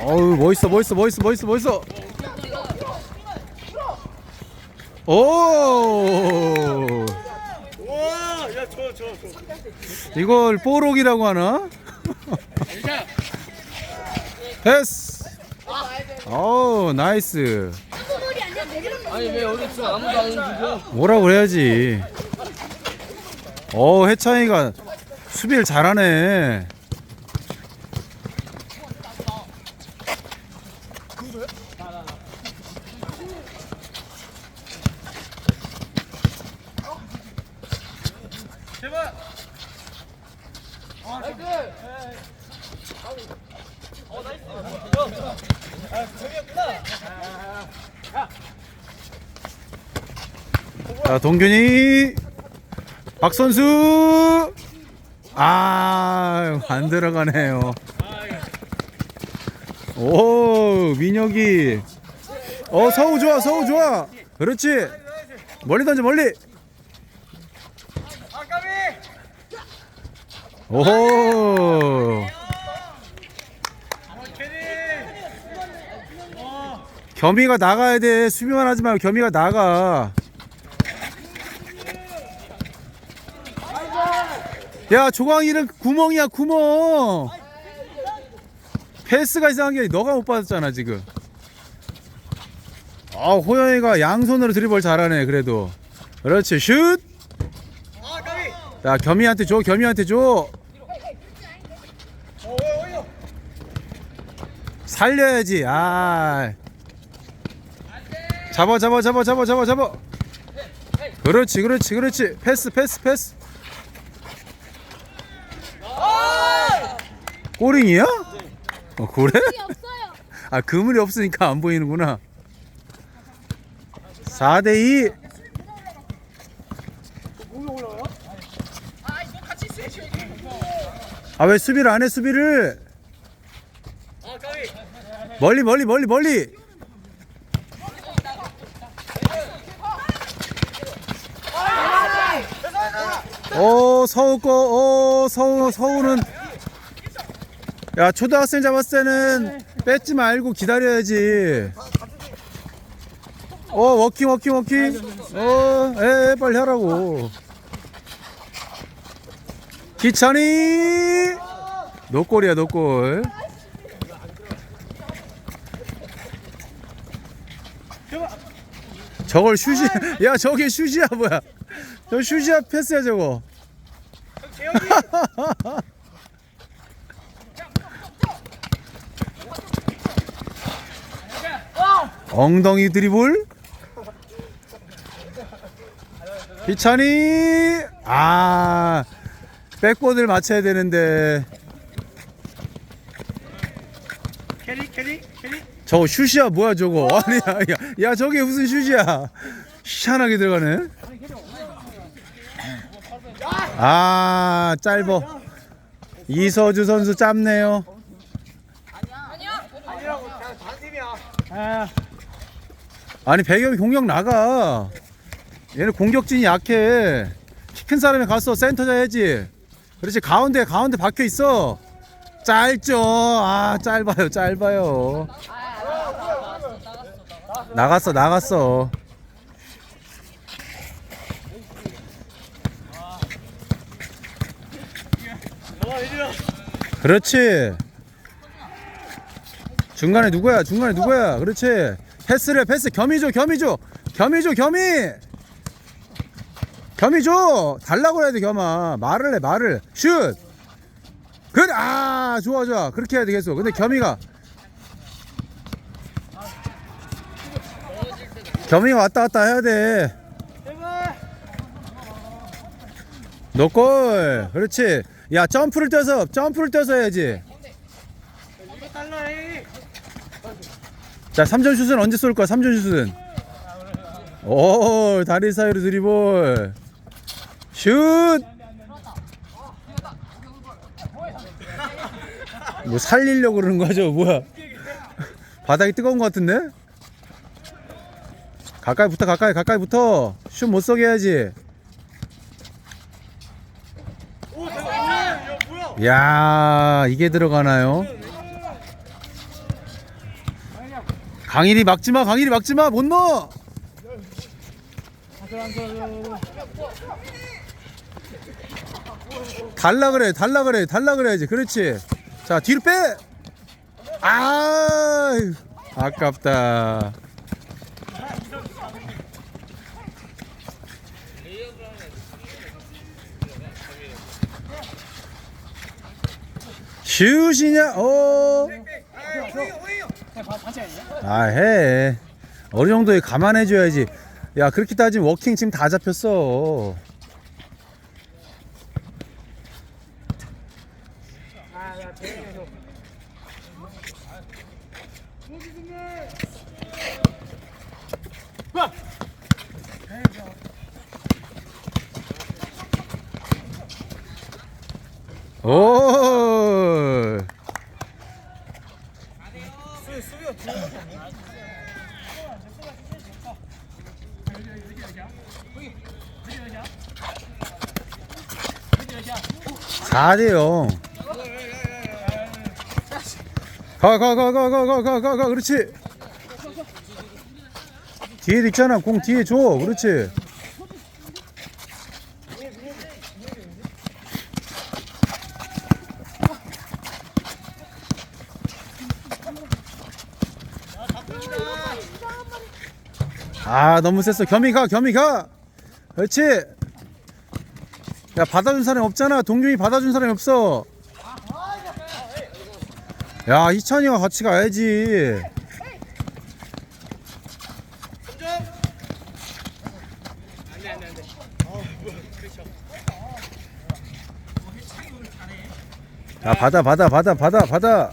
어우 멋있어 멋있어 멋있어 멋있어 멋있어. 오! 와, 야, 저, 저, 저. 이걸 뽀록이라고 하나? 패스 어우 나이스. 아니 왜 여기 있어 아무도 안 움직여 뭐라 그래야지. 어 해창이가 수비를 잘하네 자 동균이. 박 선수. 아 안 들어가네요. 오 민혁이. 어 서우 좋아 서우 좋아. 그렇지. 멀리 던져 멀리. 오호. 겸이가 나가야 돼. 수비만 하지 말고 겸이가 나가 야 조광이는 구멍이야 구멍. 패스가 이상한 게 너가 못 받았잖아 지금. 아 호영이가 양손으로 드리블 잘하네 그래도. 그렇지 슛! 야 겸이한테 줘 겸이한테 줘? 살려야지 아. 잡아 잡아 잡아 잡아 잡아 잡아. 그렇지 그렇지 그렇지. 패스 패스 패스 꼬링이야? 어 그래? 없어요. 아 그물이 없으니까 안 보이는구나 4대2 아 왜 수비를 안 해 수비를 아까비. 멀리 멀리 멀리 멀리 오 서우 거 오 서우 서우는 야 초등학생 잡았을 때는 뺏지 말고 기다려야지. 어 워킹 워킹 워킹. 어에 빨리 하라고. 기찬이! 노골이야 노골. 저걸 슈지 야 저게 슈지야 뭐야. 저 슈지야 패스야 저거 재혁이. 엉덩이 드리블. 희찬이. 아 백보드를 맞춰야 되는데. 캐리, 캐리, 캐리. 저거 슛이야? 뭐야 저거? 아니 야, 야, 야 저게 무슨 슛이야? 희한하게 들어가네. 아 짧어. 이서주 선수 짧네요. 아니라고, 그냥 반팀이야. 아니 배경이 공격 나가. 얘는 공격진이 약해. 키 큰 사람이 가서 센터 잡야지. 그렇지 가운데 가운데 박혀 있어. 짧죠. 아 짧아요 짧아요. 나갔어 나갔어. 그렇지. 중간에 누구야? 중간에 누구야? 그렇지 패스를 해, 패스. 겸이 줘 겸이 줘. 겸이 줘 겸이. 겸이 줘. 달라고 해야 돼 겸아. 말을 해 말을. 슛. 그래 아 좋아 좋아. 그렇게 해야 되겠어. 근데 겸이가. 겸이가 왔다 갔다 해야 돼. 너골. 그렇지. 야 점프를 뛰어서 점프를 뛰어서 해야지. 이거 달라, 해. 자 3점 슛은 언제 쏠 거야 3점 슛은 오 다리 사이로 드리볼 슛! 뭐 살리려고 그러는 거죠 뭐야 바닥이 뜨거운 거 같은데 가까이 붙어 가까이 가까이 붙어 슛 못 쏘게 해야지? 야 이게 들어가나요? 강일이 막지마 강일이 막지마 못 넣어. 달라 그래 달라 그래 달라 그래야지. 그렇지. 자 뒤로 빼아 아깝다. 슛이냐? 어 아, 해. 어느 정도에 감안해줘야지. 야, 그렇게 따지면 워킹 지금 다 잡혔어. 오! 사대 0. 가, 가, 가, 가, 가, 가, 가, 가, 가, 그렇지. 뒤에 있잖아. 공 뒤에 줘. 그렇지. 아, 너무 셌어. 겸이 가, 겸이 가. 그렇지. 야 받아준 사람이 없잖아. 동균이 받아준 사람이 없어. 야 희찬이가 같이 가야지. 야 받아 받아 받아 받아 받아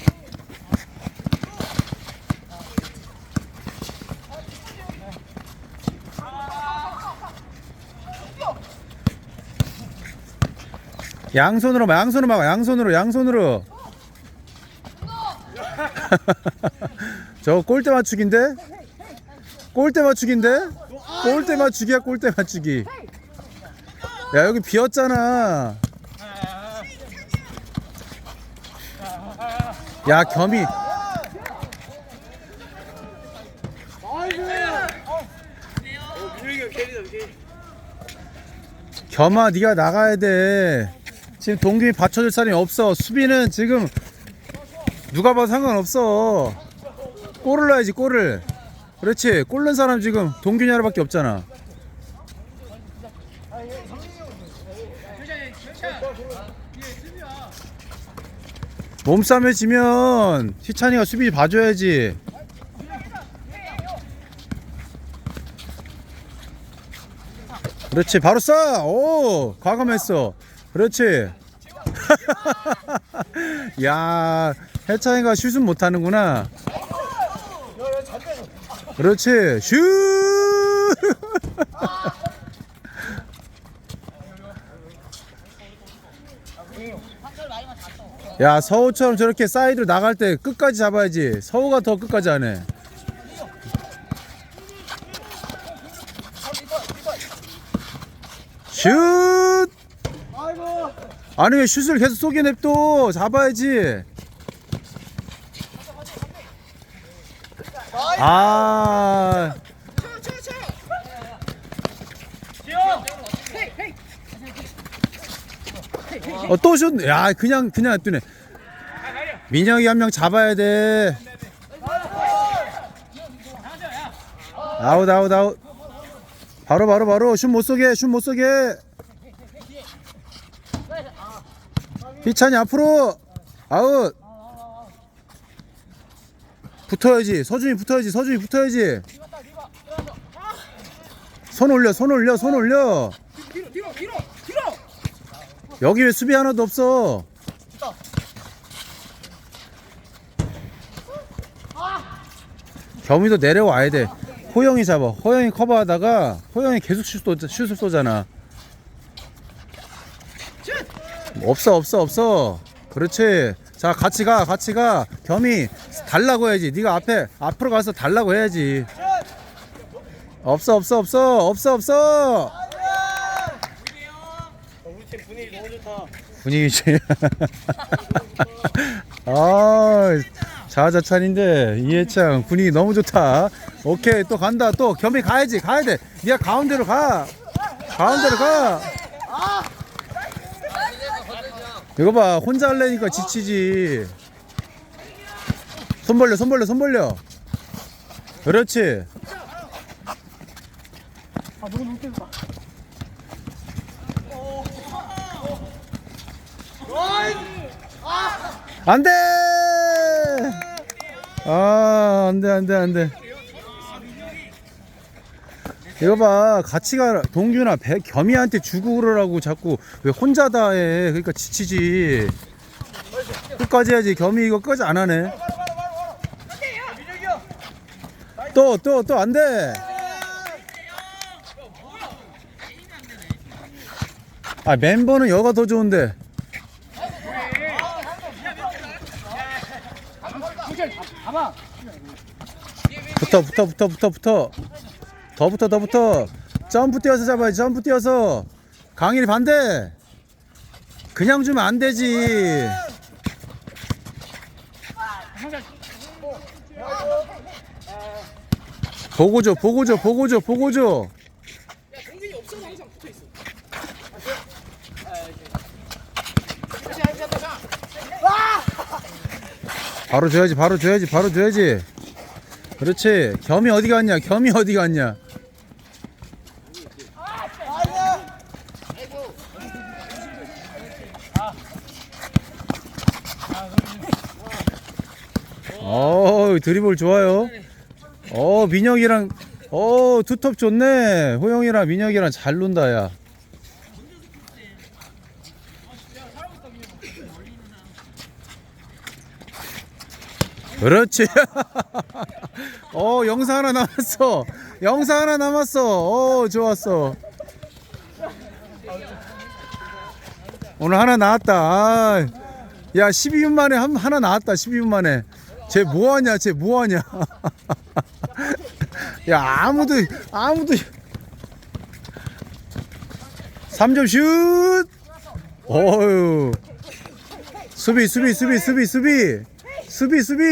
양손으로 막 양손으로 막 양손으로 양손으로. 저 골대 맞추기인데? 골대 맞추기인데? 골대 맞추기야 골대 맞추기. 야 여기 비었잖아. 야 겸이. 겸아 네가 나가야 돼 지금 동균이 받쳐줄 사람이 없어. 수비는 지금 누가 봐도 상관없어. 골을 넣어야지 골을. 그렇지. 골 넣은 사람 지금 동균이 하나밖에 없잖아. 몸싸움에 지면 희찬이가 수비 봐줘야지. 그렇지. 바로 쏴! 오! 과감했어 그렇지. 야 해찬이가 슛은 못하는구나. 그렇지. 슛! 야 서우처럼 저렇게 사이드로 나갈 때 끝까지 잡아야지. 서우가 더 끝까지 하네 슛 아니 왜 슛을 계속 쏘게 냅둬 잡아야지 아 어, 또 슛. 야, 그냥, 그냥 냅두네. 민혁이 한 명 잡아야 돼. 아웃, 아웃, 아웃. 바로, 바로, 바로. 슛 못 쏘게, 슛 못 쏘게. 희찬이 앞으로. 아웃. 붙어야지. 서준이 붙어야지. 서준이 붙어야지. 손 올려, 손 올려, 손 올려. 여기 왜 수비 하나도 없어? 겸이도 내려와야 돼. 호영이 잡아. 호영이 커버하다가 호영이 계속 슛 쏘, 슛을 쏘잖아. 없어 없어 없어. 그렇지. 자 같이 가 같이 가. 겸이 달라고 해야지. 네가 앞에 앞으로 가서 달라고 해야지. 없어 없어 없어 없어 없어. 분위기 너무 좋다 분위기 좀. 아, 자자찬인데 이해창 분위기 너무 좋다. 오케이 또 간다. 또 겸이 가야지. 가야 돼. 네가 가운데로 가. 가운데로 가. 이거 봐 혼자 할래니까 지치지. 손 벌려 손 벌려 손 벌려. 그렇지. 안 돼! 아, 안 돼, 안 돼, 안 돼. 이거 봐, 같이 가, 동규나 배, 겸이한테 주고 그러라고 자꾸 왜 혼자 다 해. 그러니까 지치지. 끝까지 해야지. 겸이 이거 끝까지 안 하네. 또, 또, 또 안 돼. 아, 멤버는 여가 더 좋은데. 붙어 붙어 붙어 붙어 붙어 더 붙어 더 붙어 점프 뛰어서 잡아야지 점프 뛰어서. 강일이 반대. 그냥 주면 안 되지. 보고 줘 보고 줘 보고 줘 보고 줘. 바로 줘야지 바로 줘야지 바로 줘야지. 그렇지. 겸이 어디 갔냐? 겸이 어디 갔냐 어 드리블 좋아요 어 민혁이랑 어 투톱 좋네 호영이랑 민혁이랑 잘 논다 야 그렇지. 어, 영상 하나 남았어. 영상 하나 남았어. 어, 좋았어. 오늘 하나 나왔다. 아, 야, 12분 만에 한, 하나 나왔다. 12분 만에. 쟤 뭐하냐? 쟤 뭐하냐? 야, 아무도, 아무도. 3점 슛! 어휴. 수비, 수비, 수비, 수비, 수비. 수비 수비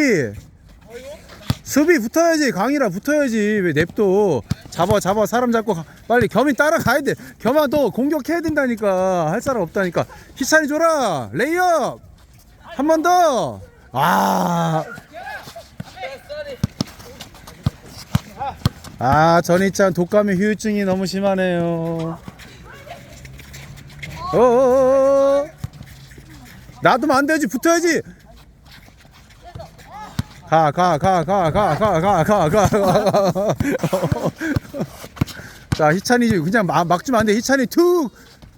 수비 붙어야지 강이라 붙어야지. 왜 냅둬? 잡아 잡아. 사람 잡고 가- 빨리 겸이 따라가야 돼. 겸아 너 공격해야 된다니까. 할 사람 없다니까. 희찬이 줘라. 레이업! 한 번 더! 아. 아, 전희찬 독감의 후유증이 너무 심하네요. 어어어어. 놔두면 안 되지, 붙어야지. 가, 가, 가, 가, 가, 가, 가, 가, 가, 가. 자, 희찬이 그냥 막, 막 주면 안 돼. 희찬이 툭!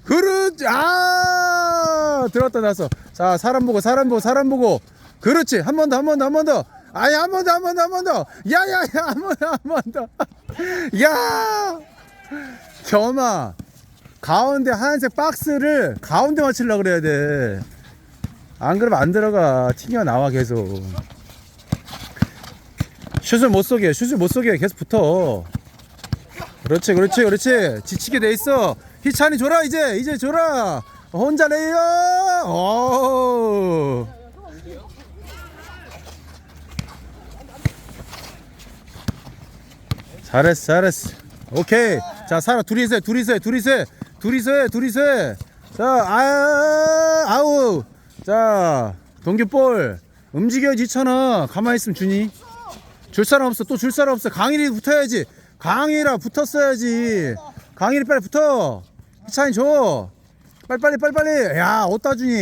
그렇지! 아! 들었다 놨어. 자, 사람 보고, 사람 보고, 사람 보고. 그렇지. 한 번 더, 한 번 더, 한 번 더. 아이, 한번 더, 한 번 더, 한 번 더. 야, 야, 야, 한 번 더, 한 번 더. 야! 겸아. 가운데 하얀색 박스를 가운데 맞추려고 그래야 돼. 안 그러면 안 들어가. 튕겨 나와, 계속. 슛을 못 쏘게 슛을 못 쏘게 계속 붙어. 그렇지 그렇지 그렇지. 지치게 돼 있어. 희찬이 줘라 이제 이제 줘라. 혼자 레이어 오 잘했어 잘했어. 오케이. 자 살아 둘이서 해 둘이서 해 둘이서 해 둘이서 해 둘이서 해 자 아, 아우. 자 동규 볼. 움직여지잖아. 가만히 있으면 주니 줄 사람 없어. 또 줄 사람 없어. 강일이 붙어야지. 강일아 붙었어야지. 강일이 빨리 붙어. 희찬이 줘. 빨리빨리 빨리빨리. 야 어디다 주니.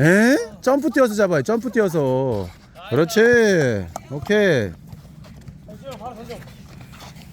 에? 점프 뛰어서 잡아요. 점프 뛰어서. 그렇지. 오케이